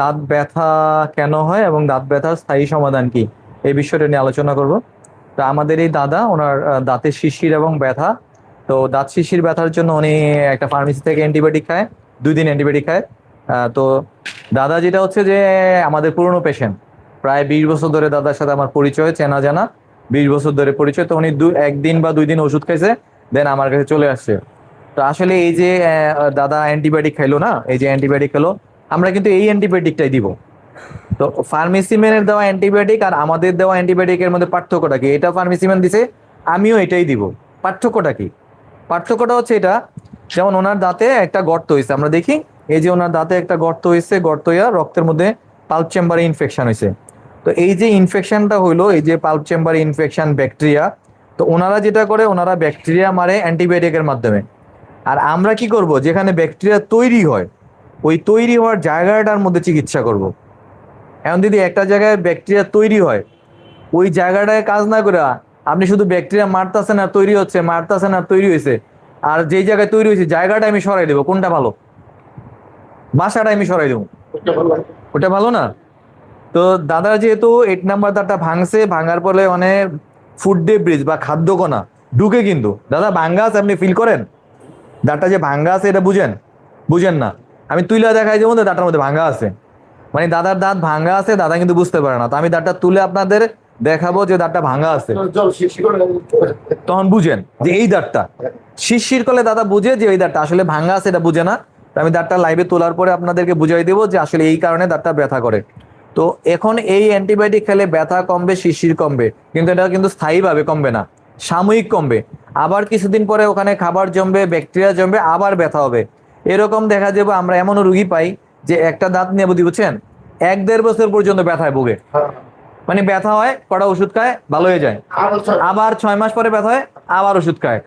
দাঁত ব্যথা কেন হয় এবং দাঁত ব্যথার স্থায়ী সমাধান কি? এই বিষয়টা নিয়ে আলোচনা করব। তো আমাদের এই দাদা, ওনার দাঁতের শিশির এবং ব্যথা। তো দাঁত শিশির ব্যথার জন্য উনি একটা ফার্মেসি থেকে অ্যান্টিবায়োটিক খায় দুই দিন অ্যান্টিবায়োটিক খায় তো দাদা যেটা হচ্ছে যে, আমাদের পুরনো পেশেন্ট প্রায় বিশ বছর ধরে দাদার সাথে আমার পরিচয়, চেনা জানা। বিশ বছর ধরে পরিচয়, তো উনি দু, একদিন বা দুই দিন ওষুধ খাইছে, দেন আমার কাছে চলে আসছে। তো আসলে এই যে দাদা অ্যান্টিবায়োটিক খাইলো না, এই যে অ্যান্টিবায়োটিক খেলো আমরা কিন্তু এই অ্যান্টিবায়োটিকটাই দিব। তো ফার্মেসিম্যানের দেওয়া অ্যান্টিবায়োটিক আর আমাদের দেওয়া অ্যান্টিবায়োটিকের মধ্যে পার্থক্যটা কি? এটা ফার্মেসিম্যান দিছে, আমিও এটাই দিব। পার্থক্যটা কি? পার্থক্যটা হচ্ছে এটা, যেমন ওনার দাঁতে একটা গর্ত হয়েছে আমরা দেখি, এই যে ওনার দাঁতে একটা গর্ত হয়েছে গর্ত হইয়া রক্তের মধ্যে পাল্প চেম্বারে ইনফেকশন হয়েছে তো এই যে ইনফেকশনটা হইল, এই যে পাল্প চেম্বারে ইনফেকশন ব্যাকটেরিয়া তো ওনারা যেটা করে, ওনারা ব্যাকটেরিয়া মারে অ্যান্টিবায়োটিকের মাধ্যমে। আর আমরা কি করব? যেখানে ব্যাকটেরিয়া তৈরি হয় ওই তৈরি হওয়ার জায়গাটার মধ্যে চিকিৎসা করব। এখন যদি একটা জায়গায় ব্যাকটেরিয়া তৈরি হয় ওই জায়গাটায় কাজ না করে আপনি শুধু ব্যাকটেরিয়া মারতেছেন আর তৈরি হচ্ছে মারতেছেন আর তৈরি হয়েছে। আর যেই জায়গায় তৈরি হয়েছে জায়গাটা আমি সরাই দেবো। কোনটা ভালো? বাসাটা আমি সরাই দেবো। ওটা ভালো না? তো দাদা যেহেতু এইট নাম্বার দাঁতটা ভাঙছে ভাঙার পরে মানে ফুড ডে ব্রিজ বা খাদ্যকণা ঢুকে কিন্তু। দাদা ভাঙ্গা আছে আপনি ফিল করেন? দাঁতটা যে ভাঙ্গা আছে এটা বুঝেন? বুঝেন না? আমি তুলে দেখাই যেমন দাঁতটার মধ্যে ভাঙ্গা আছে। মানে দাদার দাঁত ভাঙ্গা আছে দাদা কিন্তু বুঝতে পারে না। তো আমি দাঁতটা তুলে আপনাদের দেখাবো যে দাঁতটা ভাঙ্গা আছে। তখন বুঝেন যে এই দাঁতটা। শিরশির করলে দাদা বুঝে যে এই দাঁতটা আসলে ভাঙ্গা আছে এটা বুঝে না। তো আমি দাঁতটা লাইভে তোলার পরে আপনাদেরকে বুঝাই দেবো যে আসলে এই কারণে দাঁতটা ব্যথা করে। তো এখন এই অ্যান্টিবায়োটিক খেলে ব্যথা কমবে শিরশির কমবে। কিন্তু এটা কিন্তু স্থায়ীভাবে কমবে না। সাময়িক কমবে। আবার কিছুদিন পরে ওখানে খাবার জমবে ব্যাকটেরিয়া জমবে আবার ব্যথা হবে। এরকম দেখা যাবে আমরা এমনও রুগী পাই যে একটা দাঁত নিয়ে বুঝি বুঝছেন? এক দেড় বছর পর্যন্ত ব্যথায় ভোগে। মানে ব্যথা হয় কটা ওষুধ খায় ভালো হয়ে যায়। আবার ছয় মাস পরে ব্যথা হয় আবার ওষুধ খায়।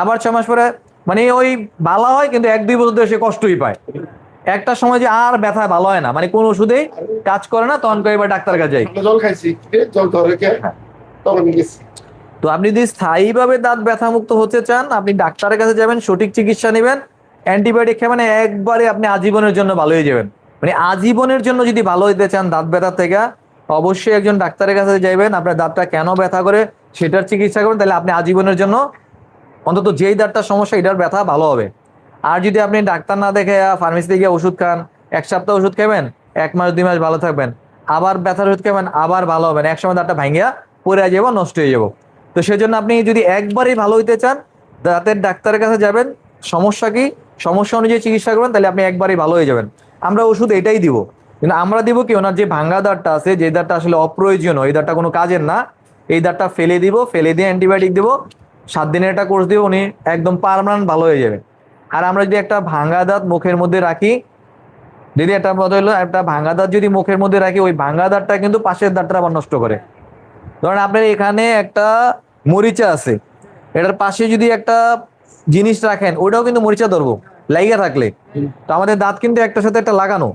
আবার ছয় মাস পরে মানে ওই ভালো হয় কিন্তু এক দুই বছর ধরে সে কষ্টই পায়। একটা সময় যে আর ব্যথা ভালো হয় না মানে কোন ওষুধেই কাজ করে না তখন এবার ডাক্তার কাছে যাই। জল খাইছি জল ধরে কে তখন গেছি। তো আপনি যদি স্থায়ীভাবে দাঁত ব্যথা মুক্ত হতে চান আপনি ডাক্তারের কাছে যাবেন সঠিক চিকিৎসা নেবেন অ্যান্টিবায়োটিক খাবেন একবারে আপনি আজীবনের জন্য ভালো হয়ে যাবেন। মানে আজীবনের জন্য যদি ভালো হইতে চান দাঁত ব্যথা থেকে, অবশ্যই একজন ডাক্তারের কাছে যাইবেন, আপনার দাঁতটা কেন ব্যথা করে সেটার চিকিৎসা করবেন তাহলে আপনি আজীবনের জন্য অন্তত যেই দাঁতটার সমস্যা, এটার ব্যথা ভালো হবে। আর যদি আপনি ডাক্তার না দেখে ফার্মেসিতে গিয়ে ওষুধ খান, এক সপ্তাহ ওষুধ খাবেন, এক মাস, দুই মাস ভালো থাকবেন। আবার ব্যথার ওষুধ খাবেন, আবার ভালো হবেন, এক সময় দাঁতটা ভাঙিয়া পড়ে যাব নষ্ট হয়ে যাব তো সেজন্য আপনি যদি একবারই ভালো হইতে চান, দাঁতের ডাক্তারের কাছে যাবেন, সমস্যা কি? সমস্যা অনুযায়ী চিকিৎসা করবেন, তাহলে আপনি একবারই ভালো হয়ে যাবেন। আমরা ওষুধ এটাই দিব। কিন্তু আমরা দিব কি, ওনার যে ভাঙ্গা দাঁতটা আছে, যে দাঁতটা আসলে অপ্রয়োজনীয়, এই দাঁতটা কোনো কাজের না, এই দাঁতটা ফেলে দিব, ফেলে দিয়ে অ্যান্টিবায়োটিক দিব, সাত দিনের একটা কোর্স দিব, উনি একদম পারমানেন্ট ভালো হয়ে যাবে আর আমরা যদি একটা ভাঙ্গা দাঁত মুখের মধ্যে রাখি, যদি একটা কথা হলো, একটা ভাঙ্গা দাঁত যদি মুখের মধ্যে রাখি, ওই ভাঙ্গা দাঁতটা কিন্তু পাশের দাঁতটা আবার নষ্ট করে। ধরেন আপনার এখানে একটা মরিচা আছে, এটার পাশে যদি একটা জিনিস রাখেন ওটাও কিন্তু মরিচা ধরবো লাইগা থাকলে। তো আমাদের দাঁত কিন্তু একটার সাথে একটা লাগানো।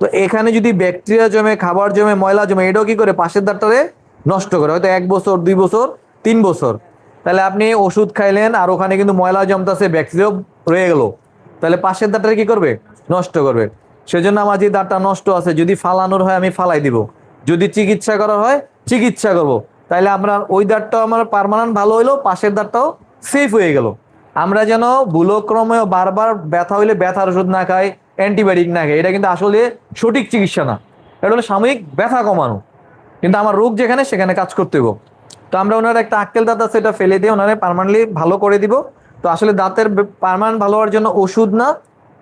তো এখানে যদি ব্যাকটেরিয়া জমে, খাবার জমে, ময়লা জমে, এটাও কি করে? পাশের দাঁতটারে নষ্ট করে। হয়তো এক বছর, দুই বছর, তিন বছর। তাহলে আপনি ওষুধ খাইলেন, আর ওখানে কিন্তু ময়লা জমতেছে ব্যাকটেরিয়াও রয়ে গেল। তাহলে পাশের দাঁতটা কি করবে? নষ্ট করবে। সেজন্য আমার যে দাঁতটা নষ্ট আছে, যদি ফালানোর হয়, আমি ফালাই দিব। যদি চিকিৎসা করা হয়, চিকিৎসা করব। তাহলে আমরা ওই দাঁতটাও আমার পার্মানেন্ট ভালো হইল, পাশের দাঁতটাও সেফ হয়ে গেল। আমরা যেন ভুলক্রমে বারবার ব্যথা হইলে ব্যথার ওষুধ না খাই, অ্যান্টিবায়োটিক না খাই, এটা কিন্তু আসলে সঠিক চিকিৎসা না। এটা হলো সাময়িক ব্যথা কমানো। কিন্তু আমার রোগ যেখানে, সেখানে কাজ করতে হইব। তো আমরা ওনার একটা আক্কেল দাঁত আছে এটা ফেলে দিয়ে ওনারা পার্মানেন্টলি ভালো করে দিব। তো আসলে দাঁতের পার্মানেন্ট ভালো হওয়ার জন্য ওষুধ না,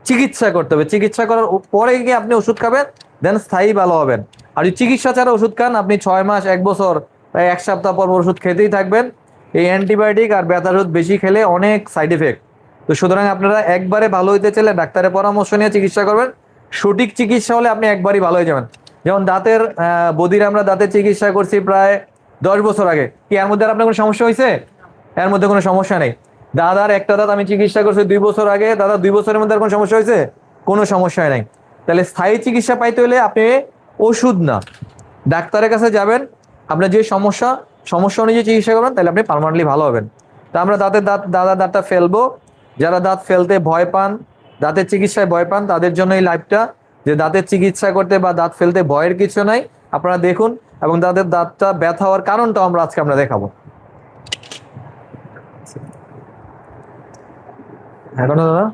চিকিৎসা করতে হবে। চিকিৎসা করার পরে গিয়ে আপনি ওষুধ খাবেন দেন স্থায়ী ভালো হবেন। আর চিকিৎসা ছাড়া ওষুধ খান, আপনি ছয় মাস, এক বছর, প্রায় এক সপ্তাহ পর ওষুধ খেতেই থাকবেন। এই অ্যান্টিবায়োটিক আর ব্যথার ওষুধ বেশি খেলে অনেক সাইড এফেক্ট। তো সুতরাং আপনারা একবারে ভালো হইতে চাইলে ডাক্তারের পরামর্শ নিয়ে চিকিৎসা করবেন। সঠিক চিকিৎসা হলে আপনি একবারই ভালো হয়ে যাবেন। যেমন দাঁতের বদির আমরা দাঁতের চিকিৎসা করছি প্রায় দশ বছর আগে। কি এর মধ্যে আপনার কোনো সমস্যা হয়েছে? এর মধ্যে কোনো সমস্যা নেই। দাদার একটা দাঁত আমি চিকিৎসা করছি দুই বছর আগে। দাদা দুই বছরের মধ্যে আর কোনো সমস্যা হয়েছে? কোনো সমস্যা নাই। তাহলে স্থায়ী চিকিৎসা পাইতে হলে আপনি ওষুধ না। ডাক্তারের কাছে যাবেন। আপনার যে সমস্যা সমস্যা অনুযায়ী চিকিৎসা করবেন তাহলে আপনি পার্মানেন্টলি ভালো হবেন। তা আমরা দাঁতের দাঁত দাদা দাঁতটা ফেলব। যারা দাঁত ফেলতে ভয় পান, দাঁতের চিকিৎসায় ভয় পান, তাদের জন্য এই লাইভটা যে দাঁতের চিকিৎসা করতে বা দাঁত ফেলতে ভয়ের কিছু নাই, আপনারা দেখুন এবং তাদের দাঁতটা ব্যথা হওয়ার কারণটা আমরা আজকে আমরা দেখাবো। এখনও দাদা।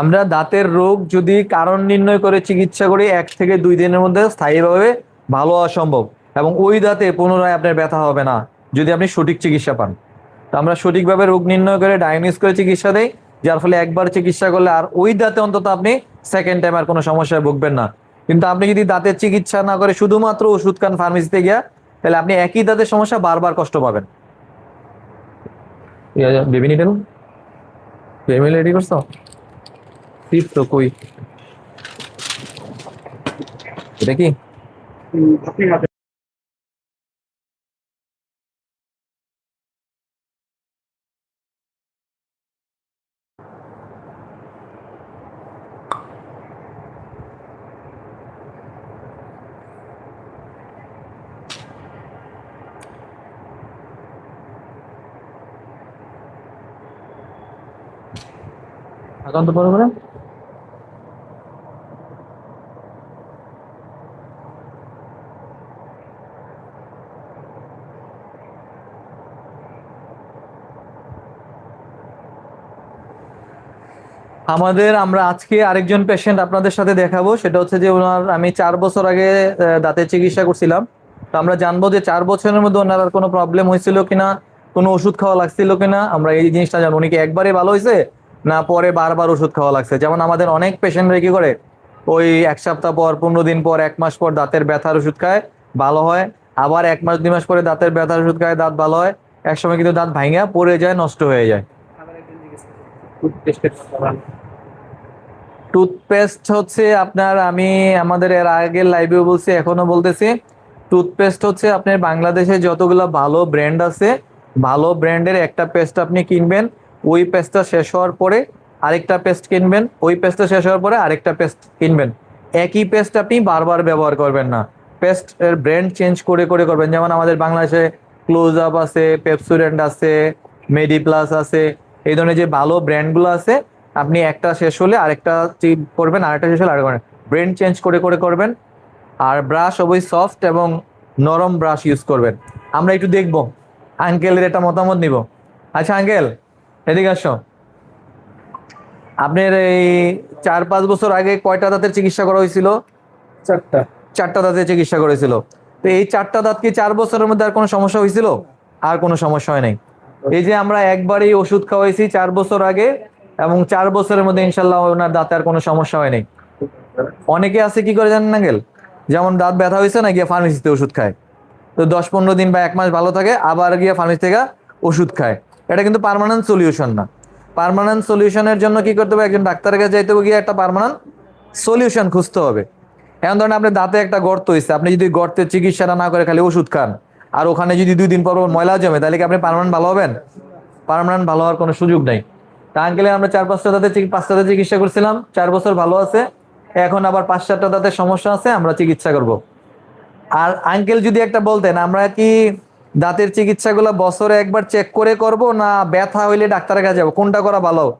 আমরা দাঁতের রোগ যদি কারণ নির্ণয় করে চিকিৎসা করি, এক থেকে দুই দিনের মধ্যে স্থায়ীভাবে ভালো হওয়া সম্ভব। এবং ওই দাঁতে পুনরায় আপনার ব্যথা হবে না, যদি আপনি সঠিক চিকিৎসা পান। তো আমরা সঠিকভাবে রোগ নির্ণয় করে ডায়াগনোস করে চিকিৎসা দেই, যার ফলে একবার চিকিৎসা করলে আর ওই দাঁতে অন্তত আপনি সেকেন্ড টাইম আর কোনো সমস্যায় ভুগবেন না। কিন্তু আপনি যদি দাঁতের চিকিৎসা না করে শুধুমাত্র ওষুধ খান ফার্মেসিতে গিয়া, তাহলে আপনি একই দাঁতের সমস্যা বারবার কষ্ট পাবেন। বেবি বেবি রেডি করছ? টিপ তো কই? এটা কি? হাতে একান্ত বড় আমাদের, আমরা আজকে আরেকজন পেশেন্ট আপনাদের সাথে দেখাবো। সেটা হচ্ছে যে ওনার, আমি চার বছর আগে দাঁতের চিকিৎসা করছিলাম। তো আমরা জানব যে চার বছরের মধ্যে ওনার আর কোনো প্রবলেম হয়েছিল কিনা, কোনো ওষুধ খাওয়া লাগছিল কিনা। আমরা এই জিনিসটা জানব। উনি কি একবারে ভালো হয়েছে, না পরে বারবার ওষুধ খাওয়া লাগছে? যেমন আমাদের অনেক পেশেন্টরা কি করে, ওই এক সপ্তাহ পর, পনেরো দিন পর, এক মাস পর দাঁতের ব্যথার ওষুধ খায়, ভালো হয়। আবার এক মাস, দুই মাস পরে দাঁতের ব্যথার ওষুধ খায়, দাঁত ভালো হয়। এক সময় কিন্তু দাঁত ভাঙা পড়ে যায়, নষ্ট হয়ে যায়। টুথপেস্ট হচ্ছে আপনার, আমি আমাদের এর আগের লাইভেও বলছি এখনও বলতেছি। টুথপেস্ট হচ্ছে আপনার বাংলাদেশে যতগুলো ভালো ব্র্যান্ড আছে, ভালো ব্র্যান্ডের একটা পেস্ট আপনি কিনবেন, ওই পেস্টটা শেষ হওয়ার পরে আরেকটা পেস্ট কিনবেন, ওই পেস্টটা শেষ হওয়ার পরে আরেকটা পেস্ট কিনবেন। একই পেস্ট আপনি বারবার ব্যবহার করবেন না। পেস্ট এর ব্র্যান্ড চেঞ্জ করে করে করবেন। যেমন আমাদের বাংলাদেশে ক্লোজ আপ আছে পেপসুরেন্ট আছে মেডি প্লাস আছে, এই ধরনের যে ভালো ব্র্যান্ডগুলো আছে আপনি একটা শেষ হলে আরেকটা চি- করবেন আরেকটা শেষ হলে আরেকটা করবেন। ব্রেন চেঞ্জ করে করে করবেন। আর ব্রাশ অবশ্যই সফট এবং নরম ব্রাশ ইউজ করবেন। আমরা একটু দেখব। আঙ্কেলের একটা মতামত নিব। আচ্ছা আঙ্কেল এদিকে আসো। আপনার এই চার পাঁচ বছর আগে কয়টা দাঁতের চিকিৎসা করা হয়েছিল? চারটা। চারটা দাঁতের চিকিৎসা করেছিল তো এই চারটা দাঁত কি চার বছরের মধ্যে আর কোনো সমস্যা হয়েছিল? আর কোনো সমস্যা হয় নাই। এই যে আমরা একবারই ওষুধ খাওয়াইছি চার বছর আগে এবং চার বছরের মধ্যে ইনশাল্লাহ ওনার দাঁতে আর কোনো সমস্যা হয় নাই অনেকে আছে কি করে জানেন না গেল যেমন দাঁত ব্যথা হয়েছে না, গিয়ে ফার্মেসিতে ওষুধ খায়। তো দশ পনেরো দিন বা এক মাস ভালো থাকে, আবার গিয়ে ফার্মেসি থেকে ওষুধ খায়। এটা কিন্তু পার্মানেন্ট সলিউশন না। পার্মানেন্ট সলিউশনের জন্য কি করতে হবে? একজন ডাক্তারের কাছে যাইতে হবে, গিয়ে একটা পার্মানেন্ট সলিউশন খুঁজতে হবে। এমন ধরেন আপনার দাঁতে একটা গর্ত হয়েছে, আপনি যদি গর্তের চিকিৎসাটা না করে খালি ওষুধ খান, আর ওখানে যদি দুই দিন পর ময়লা জমে, তাহলে কি আপনি পার্মানেন্ট ভালো হবেন? পার্মানেন্ট ভালো হওয়ার কোনো সুযোগ নেই। তা আঙ্কেলে আমরা চার পাঁচটা দাঁতে চিকি- পাঁচটা দাঁতের চিকিৎসা করছিলাম চার বছর ভালো আছে। এখন আবার পাঁচ সাতটা দাঁতের সমস্যা আছে আমরা চিকিৎসা করব। আর আঙ্কেল যদি একটা বলতেন আমরা কি দাঁতের চিকিৎসাগুলো বছরে একবার চেক করে করব না ব্যথা হইলে ডাক্তারের কাছে যাব? কোনটা করা ভালো?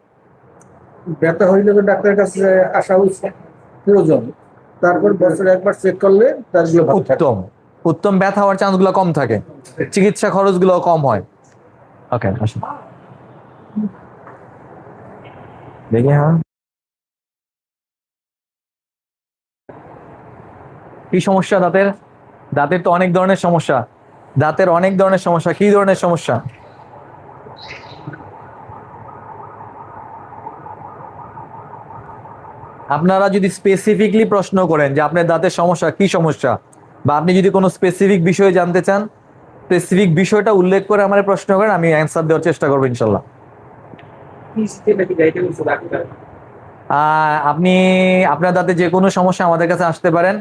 ব্যথা হইলে তো ডাক্তারের কাছে আসা প্রয়োজন। তারপর বছরে একবার চেক করলে তারগুলো উত্তম। উত্তম ব্যথা হওয়ার চান্সগুলো কম থাকে। চিকিৎসা খরচগুলো কম হয়। ওকে আসুন। দেখি হ্যাঁ। কি সমস্যা দাঁতের? দাঁতের তো অনেক ধরনের সমস্যা। দাঁতের অনেক ধরনের সমস্যা। কি ধরনের সমস্যা? আপনারা যদি স্পেসিফিকলি প্রশ্ন করেন যে আপনার দাঁতের সমস্যা, কি সমস্যা? বা আপনি যদি কোনো স্পেসিফিক বিষয়ে জানতে চান স্পেসিফিক বিষয়টা উল্লেখ করে আমার প্রশ্ন করেন, আমি অ্যান্সার দেওয়ার চেষ্টা করব ইনশাল্লাহ। আপনি আপনার দাঁতে যে কোনো সমস্যা আমাদের কাছে আসতে পারেন।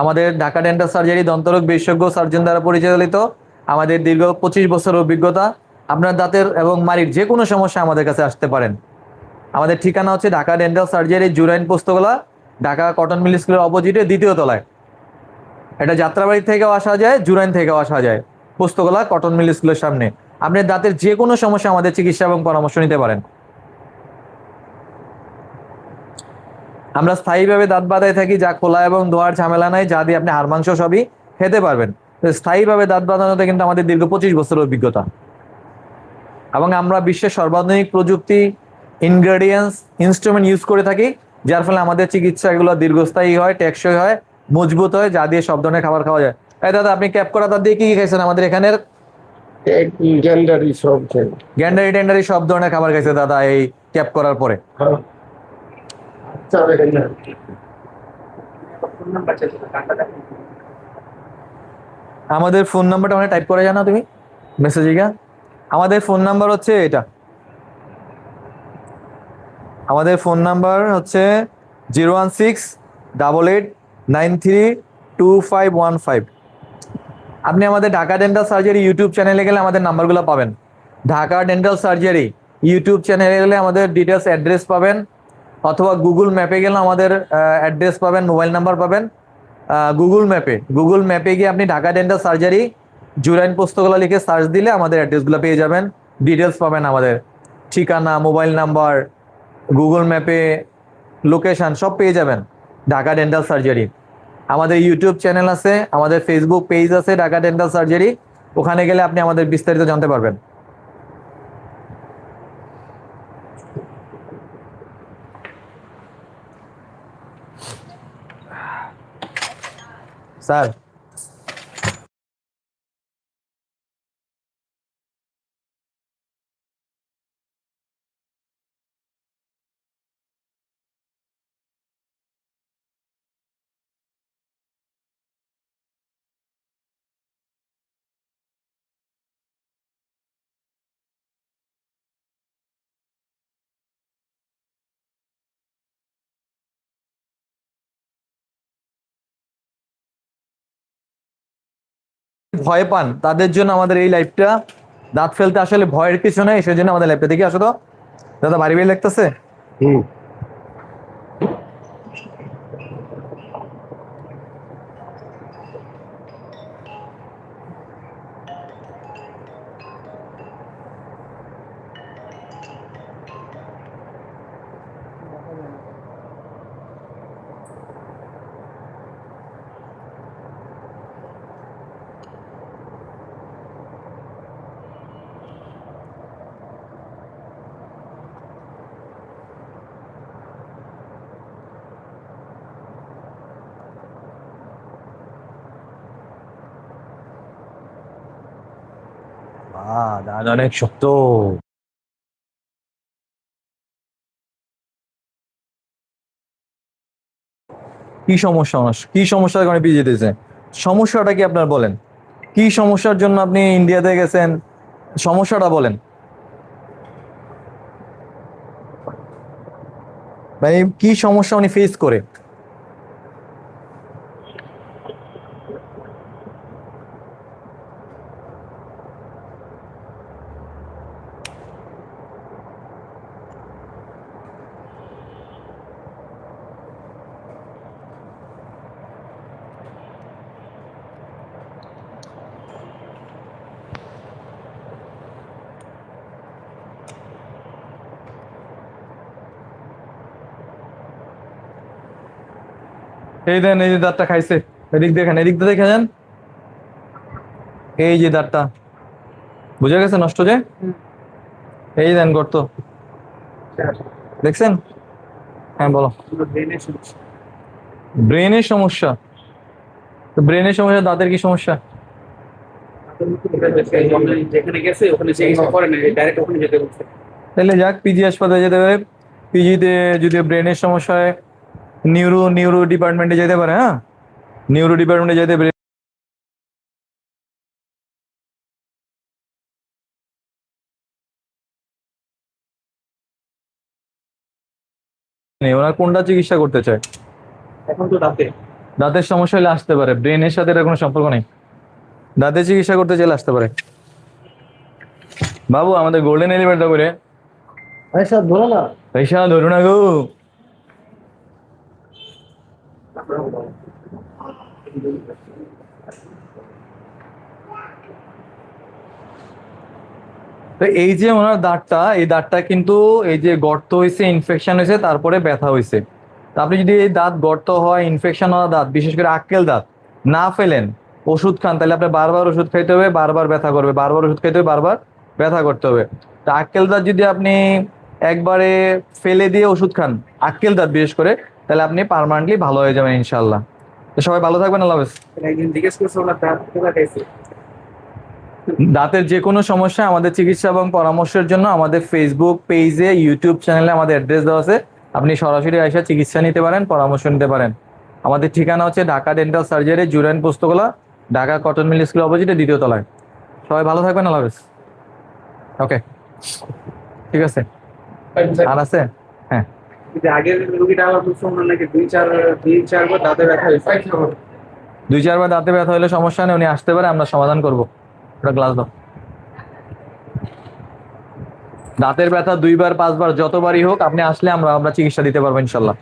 আমাদের ঢাকা ডেন্টাল সার্জারি দন্তরোগ বিশেষজ্ঞ সার্জন দ্বারা পরিচালিত আমাদের দীর্ঘ পঁচিশ বছর অভিজ্ঞতা আপনার দাঁতের এবং মাড়ির যে কোনো সমস্যা আমাদের কাছে আসতে পারেন। আমাদের ঠিকানা হচ্ছে Dhaka dental surgery Jurain Postogola Dhaka cotton mill স্কুলের অপোজিটে দ্বিতীয় তলায়। এটা যাত্রাবাড়ি থেকেও আসা যায়, জুরাইন থেকেও আসা যায়। পোস্তগোলা কটন মিল স্কুলের সামনে। আপনি দাঁতের যে কোনো সমস্যা আমাদের চিকিৎসা এবং পরামর্শ নিতে পারেন। আমরা স্থায়ীভাবে দাঁত বাঁধায় থাকি, যা খোলা এবং দোয়ার ঝামেলা নাই, যা দিয়ে আপনি হাড়, মাংস সবই খেতে পারবেন। স্থায়ীভাবে দাঁত বাঁধানোতে কিন্তু আমাদের দীর্ঘ পঁচিশ বছরের অভিজ্ঞতা। এবং আমরা বিশ্বের সর্বাধুনিক প্রযুক্তি ইনগ্রেডিয়েন্টস ইনস্ট্রুমেন্ট ইউজ করে থাকি, যার ফলে আমাদের চিকিৎসাগুলো দীর্ঘস্থায়ী হয়, টেকসই হয়, মজবুত হয়, যা দিয়ে সব ধরনের খাবার খাওয়া যায়। এই দাদা, আপনি ক্যাপ করা দাঁত দিয়ে কি কি খাইছেন আমাদের এখানের? জেন্ডারি সব গ্যান্ডারি টেন্ডারি সব ধরনের খাবার খাইছে দাদা এই ক্যাপ করার পরে। আমাদের ফোন নাম্বারটা মানে টাইপ করে জানো তুমি? মেসেজে গিয়া। আমাদের ফোন নাম্বার হচ্ছে এটা। আমাদের ফোন নাম্বার হচ্ছে zero one six double eight nine three two five one five আপনি আমাদের ঢাকা ডেন্টাল সার্জারি ইউটিউব চ্যানেলে গেলে আমাদের নাম্বারগুলো পাবেন। ঢাকা ডেন্টাল সার্জারি ইউটিউব চ্যানেলে গেলে আমাদের ডিটেলস অ্যাড্রেস পাবেন। অথবা গুগল ম্যাপে গেলে আমাদের অ্যাড্রেস পাবেন মোবাইল নাম্বার পাবেন। গুগল ম্যাপে গুগল ম্যাপে গিয়ে আপনি ঢাকা ডেন্টাল সার্জারি জুরাইন পোস্তগুলো লিখে সার্চ দিলে আমাদের অ্যাড্রেসগুলো পেয়ে যাবেন। ডিটেলস পাবেন আমাদের। ঠিকানা মোবাইল নাম্বার গুগল ম্যাপে লোকেশন সব পেয়ে যাবেন ঢাকা ডেন্টাল সার্জারি আমাদের ইউটিউব চ্যানেল আছে, আমাদের ফেসবুক পেজ আছে, ঢাকা ডেন্টাল সার্জারি ওখানে গেলে আপনি আমাদের বিস্তারিত জানতে পারবেন। স্যার ভয় পান, তাদের জন্য আমাদের এই লাইফটা দাঁত ফেলতে আসলে ভয়ের কিছু সেই জন্য আমাদের লাইফটা দেখে আসো তো। দাদা, বাড়ি বাড়ি লাগতেছে? হুম। আহ অনেক শক্ত কি সমস্যা? কি সমস্যার কারণে পিছিয়ে যেতেছে সমস্যাটা কি আপনার বলেন? কি সমস্যার জন্য আপনি ইন্ডিয়াতে গেছেন? সমস্যাটা বলেন। মানে কি সমস্যা উনি ফেস করে? এই দেন, এই যে দাঁতটা খাইছে। এদিক দেখেন, এদিক দিয়ে দেখে যান এই যে দাঁতটা। বুঝে গেছে নষ্ট যে? এই দেন গর্ত। দেখছেন? হ্যাঁ বলো। ব্রেনের সমস্যা। ব্রেনের সমস্যা, দাঁতের কি সমস্যা? তাহলে যাক, পিজি হাসপাতালে যেতে পারে পিজিতে যদি ব্রেনের সমস্যা হয় নিউরো নিউরো ডিপার্টমেন্টে যেতে পারে হ্যাঁ? নিউরো ডিপার্টমেন্টে যেতে পারে ওনার কোনটা চিকিৎসা করতে চায়? এখন তো দাঁতে। দাঁতের সমস্যা হলে আসতে পারে। ব্রেনের সাথে এর কোনো সম্পর্ক নেই। দাঁতের চিকিৎসা করতে চাইলে আসতে পারে। বাবু আমাদের গোল্ডেন এলিভেটর করে আচ্ছা ধরো না। পয়সা ধরো না গো। তো এই যে ওনার দাঁতটা, এই দাঁতটা কিন্তু এই যে গর্ত হয়েছে ইনফেকশন হয়েছে, তারপরে ব্যথা হয়েছে। তা আপনি যদি এই দাঁত গর্ত হয় ইনফেকশন হওয়া দাঁত, বিশেষ করে আক্কেল দাঁত, না ফেলেন, ওষুধ খান, তাহলে আপনার বারবার ওষুধ খাইতে হবে, বারবার ব্যথা করবে, বারবার ওষুধ খাইতে হবে, বারবার ব্যথা করতে হবে। তা আক্কেল দাঁত যদি আপনি একবারে ফেলে দিয়ে ওষুধ খান, আক্কেল দাঁত বিশেষ করে, তাহলে আপনি পার্মানেন্টলি ভালো হয়ে যাবেন ইনশাল্লাহ সবাই ভালো থাকবেন আল্লাহ হাফেজ। জিজ্ঞেস করছে দাঁতের যে কোনো সমস্যা আমাদের চিকিৎসা এবং পরামর্শের জন্য আমাদের ফেসবুক পেজে ইউটিউব চ্যানেলে আমাদের অ্যাড্রেস দেওয়া আছে। আপনি সরাসরি এসে চিকিৎসা নিতে পারেন পরামর্শ নিতে পারেন। আমাদের ঠিকানা হচ্ছে Dhaka dental surgery Jurain Postogola Dhaka cotton mill school অপোজিটে দ্বিতীয় তলায়। সবাই ভালো থাকবেন আল্লাহ হাফেজ। ওকে ঠিক আছে। আর আছে? কিন্তু আগের রুগীটা আবার খুব সুন্দর নাকি দুই চার দুই চারবার দাঁতে ব্যথা হয়েছে। দুই চারবার দাঁতে ব্যথা হলে সমস্যা নেই উনি আসতে পারে আমরা সমাধান করব। ওটা গ্লাস দাও। দাঁতের ব্যথা দুইবার পাঁচবার যতবারই হোক আপনি আসলে আমরা আমরা চিকিৎসা দিতে পারব ইনশাল্লাহ।